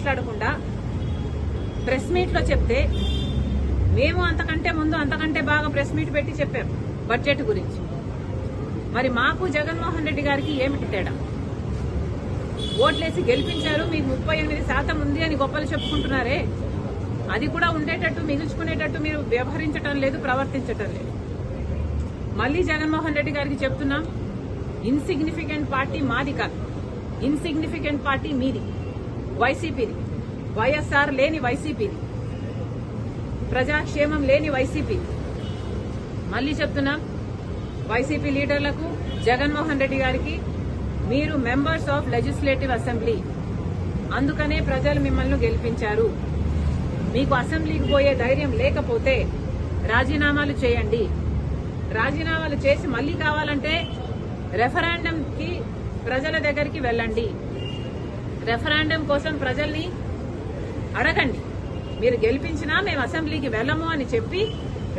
మాట్లాడకుండా ప్రెస్ మీట్లో చెప్తే మేము అంతకంటే ముందు అంతకంటే బాగా ప్రెస్ మీట్ పెట్టి చెప్పాం బడ్జెట్ గురించి. మరి మాకు జగన్మోహన్ రెడ్డి గారికి ఏమిటి తేడా? ఓట్లేసి గెలిపించారు మీకు ముప్పై ఎనిమిది శాతం ఉంది అని గొప్పలు చెప్పుకుంటున్నారే. అది కూడా ఉండేటట్టు మిగుల్చుకునేటట్టు మీరు వ్యవహరించటం లేదు ప్రవర్తించటం లేదు. మళ్ళీ జగన్మోహన్ రెడ్డి గారికి చెప్తున్నాం ఇన్సిగ్నిఫికెంట్ పార్టీ మాది కాదు. ఇన్సిగ్నిఫికెంట్ పార్టీ మీది. వైసీపీది. వైఎస్ఆర్ లేని వైసీపీది. ప్రజాక్షేమం లేని వైసీపీ. మళ్ళీ చెప్తున్నాం వైసీపీ లీడర్లకు జగన్మోహన్ రెడ్డి గారికి మీరు మెంబర్స్ ఆఫ్ లెజిస్లేటివ్ అసెంబ్లీ. అందుకనే ప్రజలు మిమ్మల్ని గెలిపించారు. మీకు అసెంబ్లీకి పోయే ధైర్యం లేకపోతే రాజీనామాలు చేయండి. రాజీనామాలు చేసి మళ్ళీ కావాలంటే రెఫరాండంకి ప్రజల దగ్గరికి వెళ్ళండి. రెఫరాండం కోసం ప్రజల్ని అడగండి. మీరు గెలిపించినా మేము అసెంబ్లీకి వెళ్ళము అని చెప్పి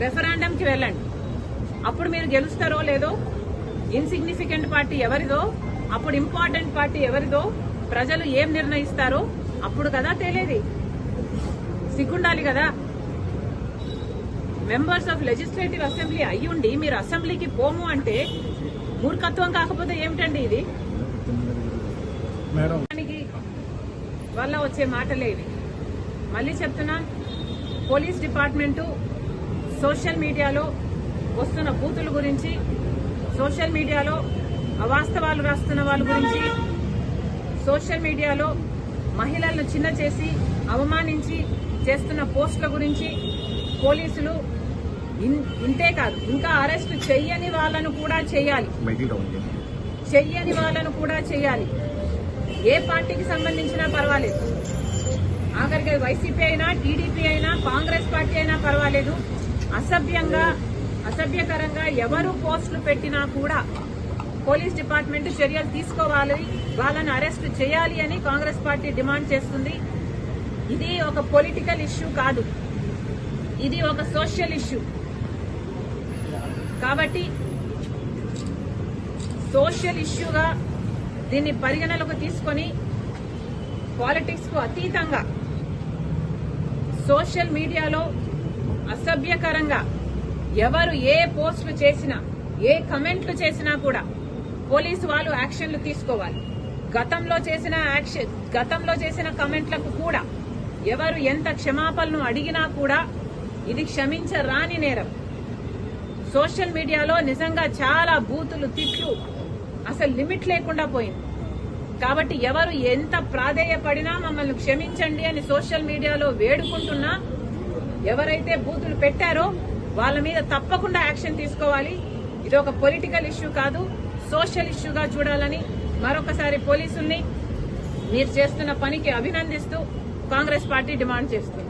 రెఫరాండంకి వెళ్ళండి. అప్పుడు మీరు గెలుస్తారో లేదో ఇన్సిగ్నిఫికెంట్ పార్టీ ఎవరిదో అప్పుడు ఇంపార్టెంట్ పార్టీ ఎవరిదో ప్రజలు ఏం నిర్ణయిస్తారో అప్పుడు కదా తేలేది. సిగ్గుండాలి కదా. మెంబర్స్ ఆఫ్ లెజిస్లేటివ్ అసెంబ్లీ అయ్యుండి మీరు అసెంబ్లీకి పోము అంటే మూర్ఖత్వం కాకపోతే ఏమిటండి ఇది? మేడం. వల్ల వచ్చే మాటలేవి మళ్ళీ చెప్తున్నా పోలీస్ డిపార్ట్మెంటు సోషల్ మీడియాలో వస్తున్న బూతుల గురించి సోషల్ మీడియాలో అవాస్తవాలు రాస్తున్న వాళ్ళ గురించి సోషల్ మీడియాలో మహిళలను చిన్న చేసి అవమానించి చేస్తున్న పోస్టుల గురించి పోలీసులు ఇంతే కాదు ఇంకా అరెస్ట్ చెయ్యని వాళ్ళను కూడా చేయాలి. చెయ్యని వాళ్ళను కూడా చేయాలి. ఏ పార్టీకి సంబంధించినా పర్వాలేదు. ఆఖరికి వైసీపీ అయినా టీడీపీ అయినా కాంగ్రెస్ పార్టీ అయినా పర్వాలేదు. అసభ్యంగా అసభ్యకరంగా ఎవరు పోస్టులు పెట్టినా కూడా పోలీస్ డిపార్ట్మెంట్ చర్యలు తీసుకోవాలి వాళ్ళని అరెస్ట్ చేయాలి అని కాంగ్రెస్ పార్టీ డిమాండ్ చేస్తుంది. ఇది ఒక పొలిటికల్ ఇష్యూ కాదు. ఇది ఒక సోషల్ ఇష్యూ. కాబట్టి సోషల్ ఇష్యూగా దీన్ని పరిగణలోకి తీసుకొని పాలిటిక్స్కు అతీతంగా సోషల్ మీడియాలో అసభ్యకరంగా ఎవరు ఏ పోస్టులు చేసినా ఏ కమెంట్లు చేసినా కూడా పోలీసు వాళ్ళు యాక్షన్లు తీసుకోవాలి. గతంలో చేసిన యాక్షన్ గతంలో చేసిన కమెంట్లకు కూడా ఎవరు ఎంత క్షమాపణను అడిగినా కూడా ఇది క్షమించరాని నేరం. సోషల్ మీడియాలో నిజంగా చాలా బూతులు తిట్లు అసలు లిమిట్ లేకుండా పోయింది. కాబట్టి ఎవరు ఎంత ప్రాధేయపడినా మమ్మల్ని క్షమించండి అని సోషల్ మీడియాలో వేడుకుంటున్నా ఎవరైతే బూతులు పెట్టారో వాళ్ళ మీద తప్పకుండా యాక్షన్ తీసుకోవాలి. ఇది ఒక పొలిటికల్ ఇష్యూ కాదు సోషల్ ఇష్యూగా చూడాలని మరొకసారి పోలీసుల్ని మీరు చేస్తున్న పనికి అభినందిస్తూ కాంగ్రెస్ పార్టీ డిమాండ్ చేస్తుంది.